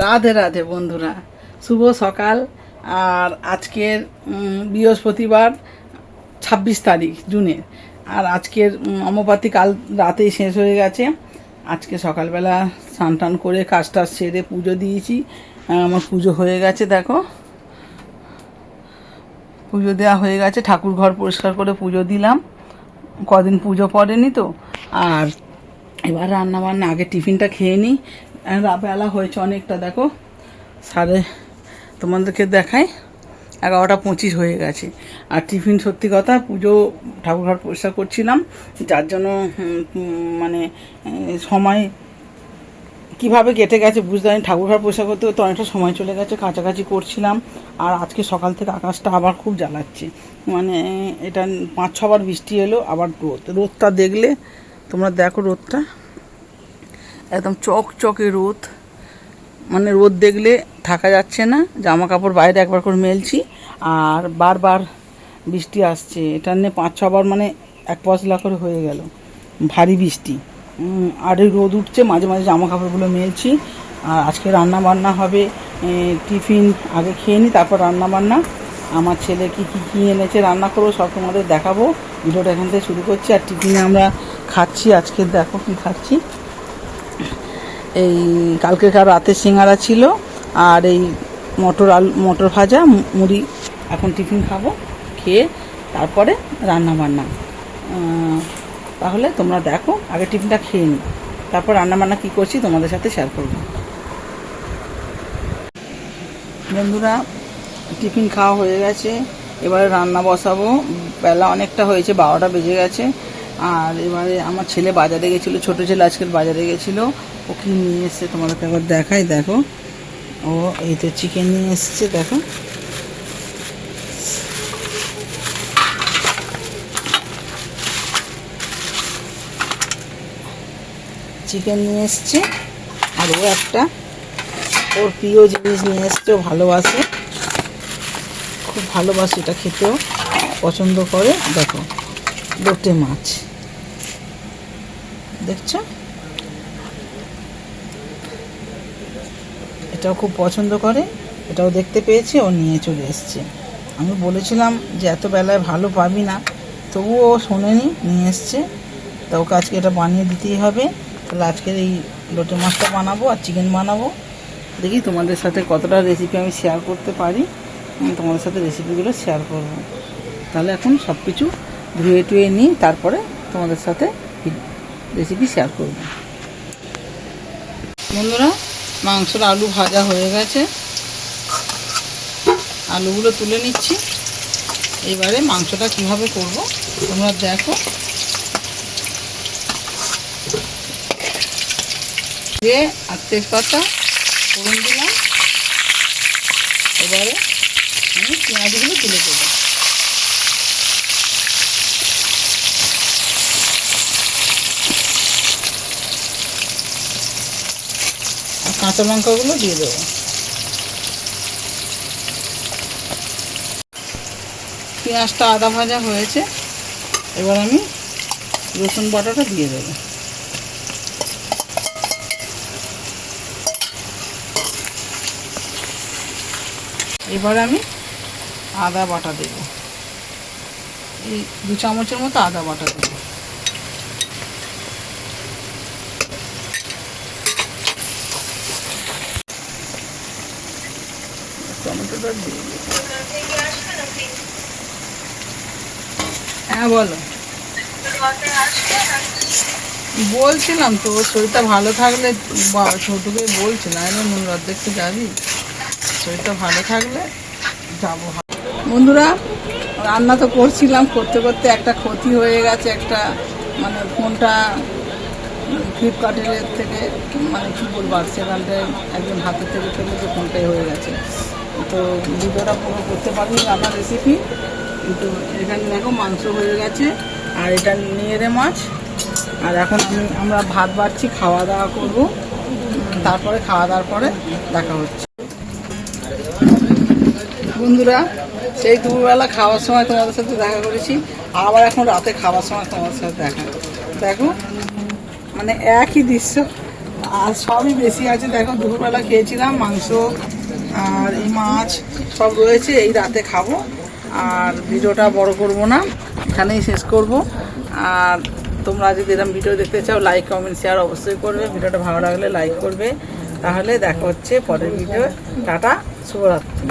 রাধে রাধে বন্ধুরা। শুভ সকাল। আর আজকের বৃহস্পতিবার ছাব্বিশ তারিখ জুনের আর আজকের অমাবস্যা কাল রাতেই শেষ হয়ে গেছে। আজকে সকালবেলা স্নান টান করে কাজ টাজ সেরে পুজো দিয়েছি। আমার পুজো হয়ে গেছে, দেখো। পুজো দেওয়া হয়ে গেছে, ঠাকুর ঘর পরিষ্কার করে পুজো দিলাম। কদিন পুজো পড়েনি তো। আর এবার রান্না বান্না আগে টিফিনটা খেয়ে নিই। বেলা হয়েছে অনেকটা, দেখো। সাড়ে, তোমাদেরকে দেখায় এগারোটা পঁচিশ হয়ে গেছে। আর টিফিন সত্যি কথা, পুজো, ঠাকুরঘর পরিষ্কার করছিলাম, যার জন্য মানে সময় কীভাবে কেটে গেছে বুঝতে পারিনি। ঠাকুরঘর পরিষ্কার করতে করতে অনেকটা সময় চলে গেছে, কাছাকাছি করছিলাম। আর আজকে সকাল থেকে আকাশটা আবার খুব জ্বালাচ্ছে। মানে এটা পাঁচ ছবার বৃষ্টি এলো, আবার রোদ। রোদটা দেখলে, তোমরা দেখো রোদটা। একদম চকচকে রোদ। মানে রোদ দেখলে থাকা যাচ্ছে না। জামা কাপড় বাইরে একবার করে মেলছি। আর বারবার বৃষ্টি আসছে। এটা নিয়ে পাঁচ ছবার মানে এক পশলা করে হয়ে গেল। ভারী বৃষ্টি। আর এই রোদ উঠছে, মাঝে মাঝে জামা কাপড়গুলো মেলছি। আর আজকে রান্না বান্না হবে টিফিন আগে খেয়ে নিই তারপর রান্না বান্না আমার ছেলে কি কি কি এনেছে রান্না করব, সব তোমাদের দেখাবো। ভিডিওটা এখান থেকে শুরু করছি। আর টিফিনে আমরা খাচ্ছি আজকে, দেখো কি খাচ্ছি। এই কালকেকার রাতে সিঙ্গারা ছিল, আর এই মটর আলু, মটর ভাজা মুড়ি এখন টিফিন খাব, খেয়ে তারপরে রান্না বান্না তাহলে তোমরা দেখো, আগে টিফিনটা খেয়ে নিই তারপর রান্না বান্না কী করছি তোমাদের সাথে শেয়ার করব। বন্ধুরা, টিফিন খাওয়া হয়ে গেছে, এবারে রান্না বসাবো। বেলা অনেকটা হয়েছে, বারোটা বেজে গেছে। আর এবারে আমার ছেলে বাজারে গেছিল, ছোটো ছেলে আজকের বাজারে গেছিল। ও নিয়ে এসছে, তোমাদেরকে একবার দেখাই, দেখো। ও এই তো চিকেন নিয়ে এসছে, দেখো। চিকেন নিয়ে এসছে, আর ও একটা ওর প্রিয় জিনিস নিয়ে এসছে, ও ভালোবাসে। খুব ভালোবাসে এটা খেতেও, পছন্দ করে। দেখো, লোটে মাছ। দেখছ? এটাও খুব পছন্দ করে, এটাও দেখতে পেয়েছে, ও নিয়ে চলে এসছে। আমি বলেছিলাম যে এত বেলায় ভালো পাবি না, তবুও ও শোনেনি, নিয়ে এসছে। তা ওকে আজকে এটা বানিয়ে দিতেই হবে। তাহলে আজকের এই লোটে মাছটা বানাবো আর চিকেন বানাবো। দেখি তোমাদের সাথে কতটা রেসিপি আমি শেয়ার করতে পারি। আমি তোমাদের সাথে রেসিপিগুলো শেয়ার করব। তাহলে এখন সব কিছু ধুয়ে টুয়ে নিই তারপরে তোমাদের সাথে রেসিপি শেয়ার করব। বন্ধুরা মাংসর আলু ভাজা হয়ে গেছে। আলুগুলো তুলে নিচ্ছি। এবারে মাংসটা কীভাবে করব? তোমরা দেখো। দিয়ে আর তেজপাতা ফোড়ন দিলাম, এবারে আমি পেঁয়াজগুলো তুলে দেবো। কাঁচা লঙ্কাগুলো দিয়ে দেবো। পেঁয়াজটা আদা ভাজা হয়েছে, এবার আমি রসুন বাটাটা দিয়ে দেবো। এবার আমি আদা বাটা দেব। এই দু চামচের মতো আদা বাটা দেব। টমেটোটা দিয়ে। হ্যাঁ বলো। বলছিলাম তো, শরীরটা ভালো থাকলে ছোটকে বলছিলাম, এবার নুন দেখতে যাবি? শরীরটা ভালো থাকলে যাব বন্ধুরা, রান্না তো করছিলাম, করতে করতে একটা ক্ষতি হয়ে গেছে, একটা মানে ফোনটা ফ্লিপকার্টের থেকে মানে কী বলব সেখানটায় একজন হাতের থেকে ফেলেছে, ফোনটাই হয়ে গেছে। তো ভিডিওটা পুরো করতে পারিনি রান্নার রেসিপি কিন্তু এখানে দেখো মাংস হয়ে গেছে, আর এটা নিয়ে রে মাছ। আর এখন আমি, আমরা ভাত বাড়ছি, খাওয়া দাওয়া করব। তারপরে, খাওয়া দাওয়ার পরে দেখা হচ্ছে। বন্ধুরা, সেই দুপুরবেলা খাওয়ার সময় তোমাদের সাথে দেখা করেছি। আবার এখন রাতে খাওয়ার সময় তোমাদের সাথে দেখা। দেখো মানে একই দৃশ্য। আর সবই বেশি আছে। দেখো, দুপুরবেলা খেয়েছিলাম মাংস আর এই মাছ সব রয়েছে, এই রাতে খাব। আর ভিডিওটা বড় করব না, এখানেই শেষ করব। আর তোমরা যদি এরকম ভিডিও দেখতে চাও লাইক কমেন্ট শেয়ার অবশ্যই করবে। ভিডিওটা ভালো লাগলে লাইক করবে। তাহলে দেখা হচ্ছে পরের ভিডিও টাটা, শুভরাত্রি।